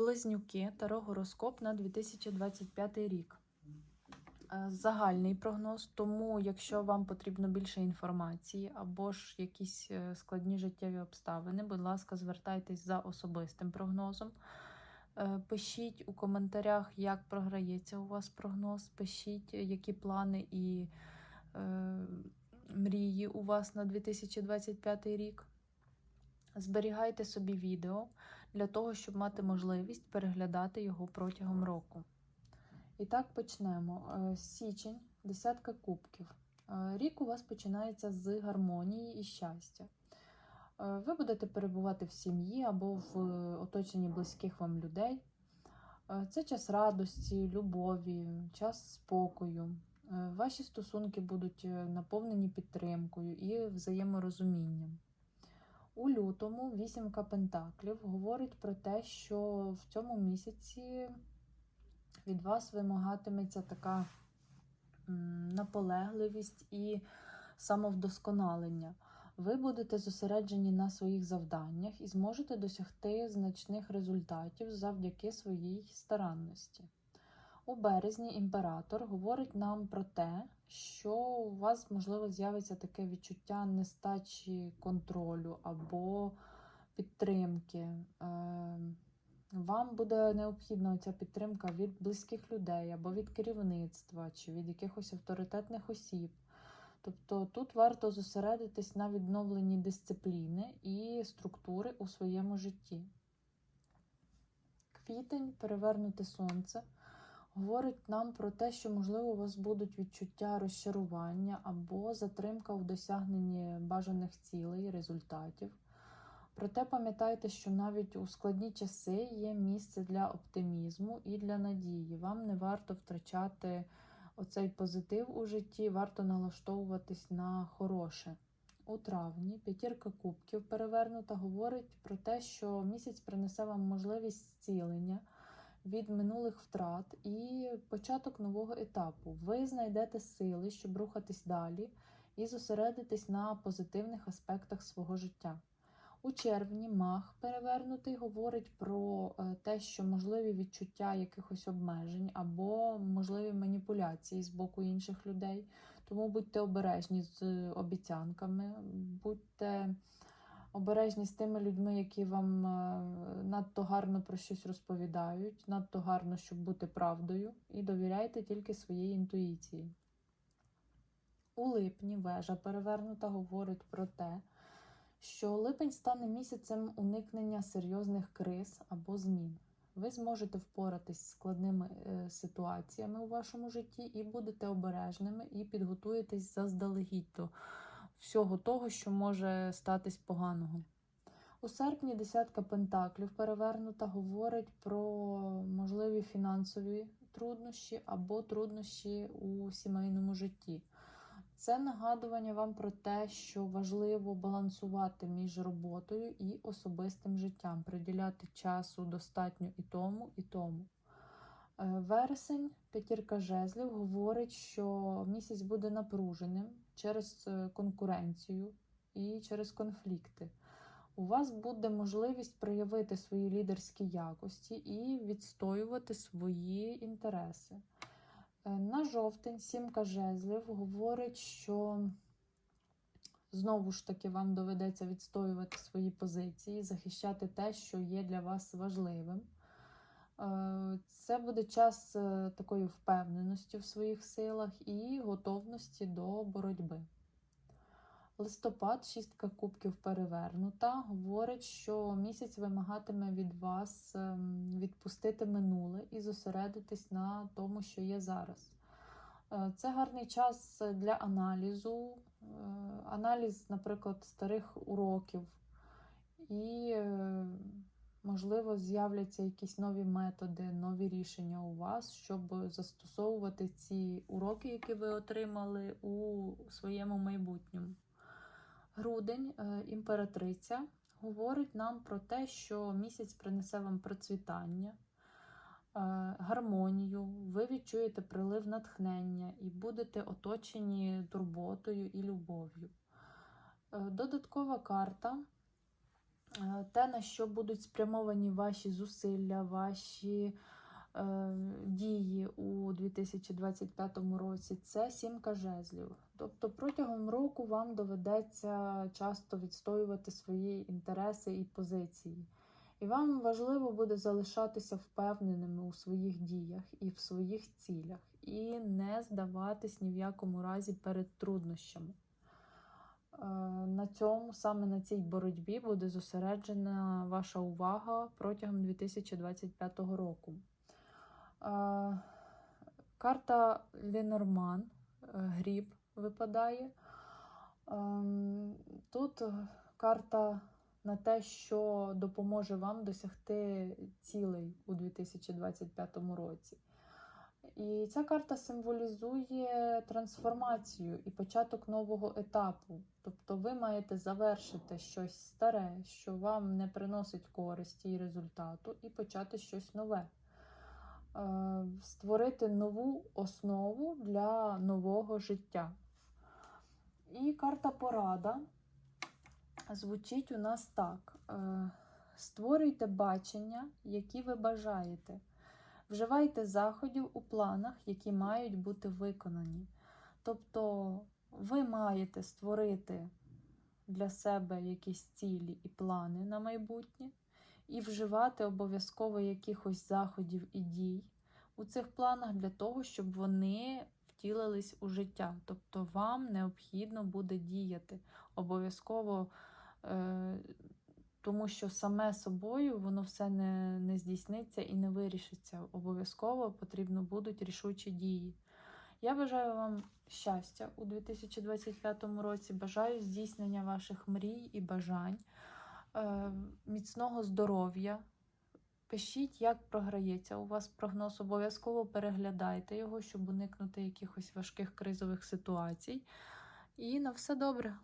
Близнюки Таро гороскоп на 2025 рік. Е, Загальний прогноз, тому якщо вам потрібно більше інформації або ж якісь е, складні життєві обставини, будь ласка, звертайтесь за особистим прогнозом. Е, Пишіть у коментарях, як програється у вас прогноз. Пишіть, які плани і е, мрії у вас на 2025 рік. Зберігайте собі відео для того, щоб мати можливість переглядати його протягом року. І так почнемо. Е, Січень, десятка кубків. Е, Рік у вас починається з гармонії і щастя. Е, Ви будете перебувати в сім'ї або в оточенні близьких вам людей. Це час радості, любові, час спокою. Ваші стосунки будуть наповнені підтримкою і взаєморозумінням. У лютому вісімка пентаклів говорить про те, що в цьому місяці від вас вимагатиметься така наполегливість і самовдосконалення. Ви будете зосереджені на своїх завданнях і зможете досягти значних результатів завдяки своїй старанності. У березні імператор говорить нам про те, що у вас, можливо, з'явиться таке відчуття нестачі контролю або підтримки. Е, Вам буде необхідна ця підтримка від близьких людей або від керівництва чи від якихось авторитетних осіб. Тобто тут варто зосередитись на відновленні дисципліни і структури у своєму житті. Квітень, перевернуте сонце, говорить нам про те, що, можливо, у вас будуть відчуття розчарування або затримка в досягненні бажаних цілей, результатів. Проте пам'ятайте, що навіть у складні часи є місце для оптимізму і для надії. Вам не варто втрачати оцей позитив у житті, варто налаштовуватись на хороше. У травні п'ятірка кубків перевернута говорить про те, що місяць принесе вам можливість зцілення від минулих втрат і початок нового етапу. Ви знайдете сили, щоб рухатись далі і зосередитись на позитивних аспектах свого життя. У червні мах перевернутий говорить про е, те, що можливі відчуття якихось обмежень або можливі маніпуляції з боку інших людей. Тому будьте обережні з обіцянками, будьте обережні з тими людьми, які вам е, надто гарно про щось розповідають, надто гарно, щоб бути правдою, і довіряйте тільки своїй інтуїції. У липні вежа перевернута говорить про те, що липень стане місяцем уникнення серйозних криз або змін. Ви зможете впоратись з складними е, ситуаціями у вашому житті і будете обережними і підготуєтесь заздалегідь до всього того, що може статись поганого. У серпні десятка пентаклів перевернута говорить про можливі фінансові труднощі або труднощі у сімейному житті. Це нагадування вам про те, що важливо балансувати між роботою і особистим життям, приділяти часу достатньо і тому, і тому. Е, Вересень, п'ятірка жезлів, говорить, що місяць буде напруженим через е, конкуренцію і через конфлікти. У вас буде можливість проявити свої лідерські якості і відстоювати свої інтереси. Е, На жовтень сімка жезлів говорить, що знову ж таки вам доведеться відстоювати свої позиції, захищати те, що є для вас важливим. Е, Це буде час е, такої впевненості в своїх силах і готовності до боротьби. Листопад, шістка кубків перевернута, говорить, що місяць вимагатиме від вас ем, відпустити минуле і зосередитись на тому, що є зараз. Е, Це гарний час для аналізу, аналіз, наприклад, старих уроків, і, можливо, з'являться якісь нові методи, нові рішення у вас, щоб застосовувати ці уроки, які ви отримали у своєму майбутньому. Грудень, е, імператриця, говорить нам про те, що місяць принесе вам процвітання, е, гармонію, ви відчуєте прилив натхнення і будете оточені турботою і любов'ю. Е, Додаткова карта Те, на що будуть спрямовані ваші зусилля, ваші е, дії у 2025 році, це сімка жезлів. Тобто протягом року вам доведеться часто відстоювати свої інтереси і позиції. І вам важливо буде залишатися впевненими у своїх діях і в своїх цілях, і не здаватись ні в якому разі перед труднощами. Е, На цьому, саме на цій боротьбі, буде зосереджена ваша увага протягом 2025 року. Е, Карта Ленорман, е, гріб випадає. Тут карта на те, що допоможе вам досягти цілей у 2025 році. І ця карта символізує трансформацію і початок нового етапу. Тобто ви маєте завершити щось старе, що вам не приносить користі і результату, і почати щось нове. Е, Створити нову основу для нового життя. І карта порада звучить у нас так: Е, створюйте бачення, які ви бажаєте. Вживайте заходів у планах, які мають бути виконані. Тобто ви маєте створити для себе якісь цілі і плани на майбутнє, і вживати обов'язково якихось заходів і дій у цих планах для того, щоб вони втілились у життя. Тобто вам необхідно буде діяти обов'язково. Е, тому що саме собою воно все не, не здійсниться і не вирішиться. Обов'язково потрібно будуть рішучі дії. Я бажаю вам щастя у 2025 році. Бажаю здійснення ваших мрій і бажань, е, міцного здоров'я. Пишіть, як програється у вас прогноз. Обов'язково переглядайте його, щоб уникнути якихось важких кризових ситуацій. І на все добре.